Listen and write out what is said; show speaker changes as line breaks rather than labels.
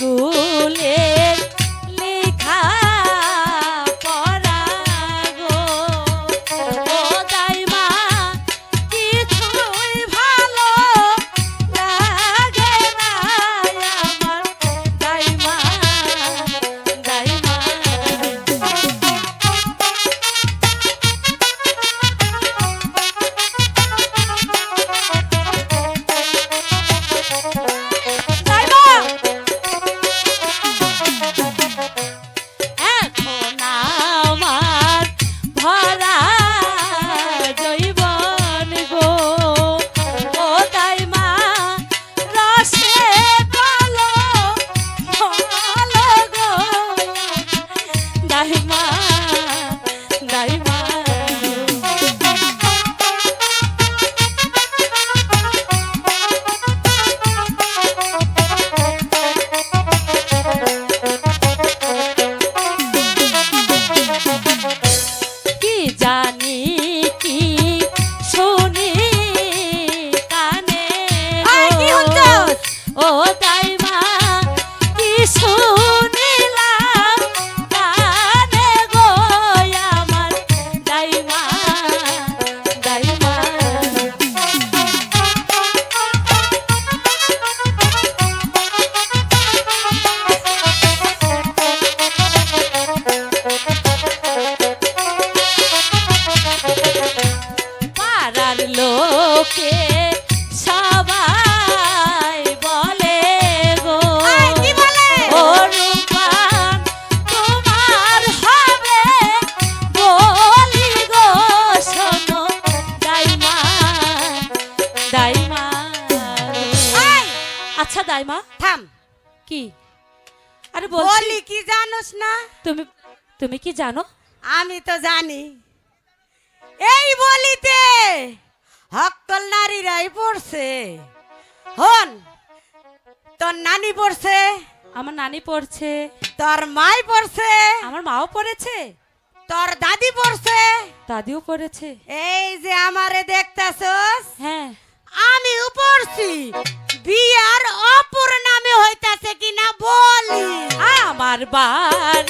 哦 আচ্ছা দাইমা
থাম।
কি? আরে
বলি কি জানোস না?
তুমি তুমি কি জানো?
আমি তো জানি। এই বলিতে হকল নারীরাই পড়ছে। হন তোর নানি পড়ছে?
আমার নানি পড়ছে।
তোর মাই পড়ছে?
আমার মাও পড়েছে।
তোর দাদি পড়ছে?
দাদিও পড়েছে।
এই যে আমারে দেখতাছস
হ্যাঁ।
আমিও পড়ছি। বিয়ার অপর নামে হইতাছে কিনা বলি।
আমার বাড়ি